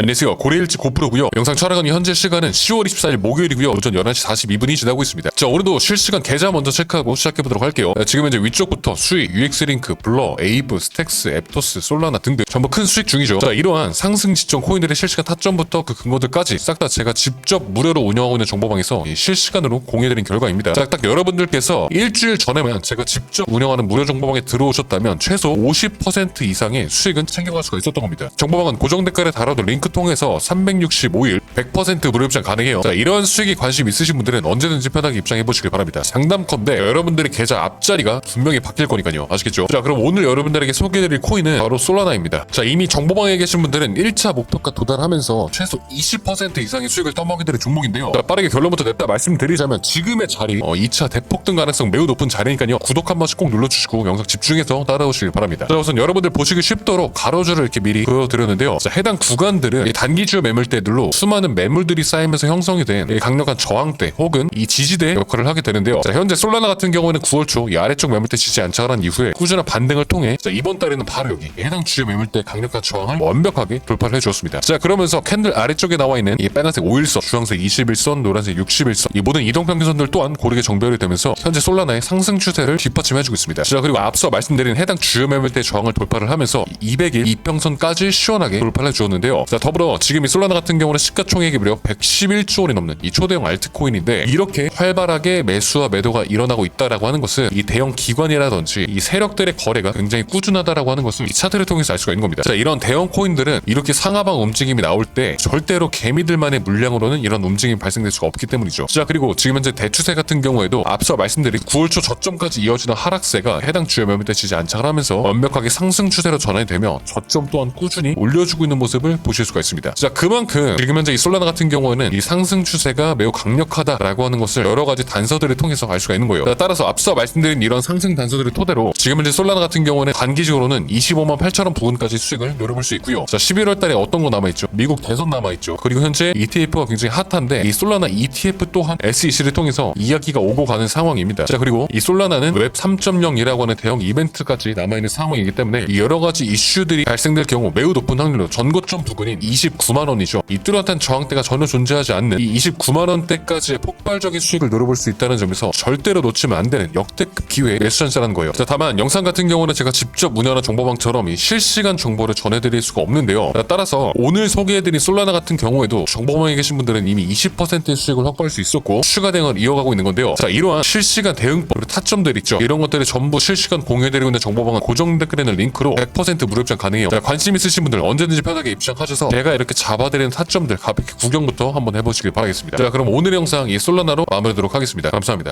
안녕하세요. 고래일지 고프로고요. 영상 촬영하는 현재 시간은 10월 24일 목요일이고요. 오전 11시 42분이 지나고 있습니다. 자, 오늘도 실시간 계좌 먼저 체크하고 시작해보도록 할게요. 자, 지금 현재 위쪽부터 수익, UX링크, 블러, 에이브, 스택스, 앱토스, 솔라나 등등 전부 큰 수익 중이죠. 자, 이러한 상승 지점 코인들의 실시간 타점부터 그 근거들까지 싹 다 제가 직접 무료로 운영하고 있는 정보방에서 이 실시간으로 공유해드린 결과입니다. 자, 딱 여러분들께서 일주일 전에만 제가 직접 운영하는 무료 정보방에 들어오셨다면 최소 50% 이상의 수익은 챙겨갈 수가 있었던 겁니다. 정보방은 고정 댓글에 달아둔 링크 통해서 365일 100% 무료 입장 가능해요. 자, 이런 수익에 관심 있으신 분들은 언제든지 편하게 입장해 보시길 바랍니다. 상담컨대 여러분들의 계좌 앞자리가 분명히 바뀔 거니까요. 아시겠죠? 자, 그럼 오늘 여러분들에게 소개해드릴 코인은 바로 솔라나입니다. 자, 이미 정보방에 계신 분들은 1차 목표가 도달하면서 최소 20% 이상의 수익을 떠먹이들의 종목인데요. 자, 빠르게 결론부터 냈다 말씀드리자면 지금의 자리, 어, 2차 대폭등 가능성 매우 높은 자리니까요. 구독 한 번씩 꼭 눌러주시고 영상 집중해서 따라오시길 바랍니다. 자, 우선 여러분들 보시기 쉽도록 가로줄을 이렇게 미리 그려드렸는데요. 자, 해당 구간들은 이 단기주 매물대들로 수많은 매물들이 쌓이면서 형성이 된이 강력한 저항대 혹은 이 지지대 역할을 하게 되는데요. 자, 현재 솔라나 같은 경우에는 9월 초 이 아래쪽 매물대 지지 안착을 한 이후에 꾸준한 반등을 통해 자, 이번 달에는 바로 여기 해당 주요 매물대 강력한 저항을 완벽하게 돌파를 해주었습니다. 자, 그러면서 캔들 아래쪽에 나와 있는 이 빨간색 5일선, 주황색 21선, 노란색 61선 이 모든 이동평균선들 또한 고르게 정별이 되면서 현재 솔라나의 상승 추세를 뒷받침해주고 있습니다. 자, 그리고 앞서 말씀드린 해당 주요 매물대 저항을 돌파를 하면서 200일 이평선까지 시원하게 돌파를 해주었는데요. 자, 더불어 지금 이 솔라나 같은 경우는 시가총액이 무려 111조 원이 넘는 이 초대형 알트코인인데 이렇게 활발하게 매수와 매도가 일어나고 있다라고 하는 것은 이 대형 기관이라든지 이 세력들의 거래가 굉장히 꾸준하다라고 하는 것을 이 차트를 통해서 알 수가 있는 겁니다. 자, 이런 대형 코인들은 이렇게 상하방 움직임이 나올 때 절대로 개미들만의 물량으로는 이런 움직임이 발생될 수가 없기 때문이죠. 자, 그리고 지금 현재 대추세 같은 경우에도 앞서 말씀드린 9월 초 저점까지 이어지는 하락세가 해당 주요 매물대 지지 안착을 하면서 완벽하게 상승 추세로 전환이 되며 저점 또한 꾸준히 올려주고 있는 모습을 보실 수가 있습니다. 자, 그만큼 지금 현재 이 솔라나 같은 경우에는 이 상승 추세가 매우 강력하다라고 하는 것을 여러 가지 단서들을 통해서 알 수가 있는 거예요. 자, 따라서 앞서 말씀드린 이런 상승 단서들을 토대로 지금 현재 솔라나 같은 경우는 단기적으로는 25만 8천 원 부근까지 수익을 노려볼 수 있고요. 자, 11월 달에 어떤 거 남아있죠? 미국 대선 남아있죠. 그리고 현재 ETF가 굉장히 핫한데 이 솔라나 ETF 또한 SEC를 통해서 이야기가 오고 가는 상황입니다. 자, 그리고 이 솔라나는 웹 3.0이라고 하는 대형 이벤트까지 남아있는 상황이기 때문에 이 여러 가지 이슈들이 발생될 경우 매우 높은 확률로 전고점 부근인 29만 원이죠. 이 뚜렷한 저항대가 전혀 존재하지 않는 이 29만 원대까지의 폭 발적인 수익을 노려볼 수 있다는 점에서 절대로 놓치면 안 되는 역대급 기회의 매수 찬스라는 거예요. 자, 다만 영상 같은 경우는 제가 직접 운영하는 정보방처럼 이 실시간 정보를 전해드릴 수가 없는데요. 자, 따라서 오늘 소개해드린 솔라나 같은 경우에도 정보방에 계신 분들은 이미 20%의 수익을 확보할 수 있었고 추가 대응을 이어가고 있는 건데요. 자, 이러한 실시간 대응법 그리고 타점들 있죠. 이런 것들을 전부 실시간 공유해드리고 있는 정보방은 고정 댓글에 있는 링크로 100% 무료 입장 가능해요. 자, 관심 있으신 분들 언제든지 편하게 입장하셔서 제가 이렇게 잡아드리는 타점들 가볍게 구경부터 한번 해보시길 바라겠습니다. 자, 그럼 오늘 영상 이 솔라나로 마무리하도록 하겠습니다. 감사합니다.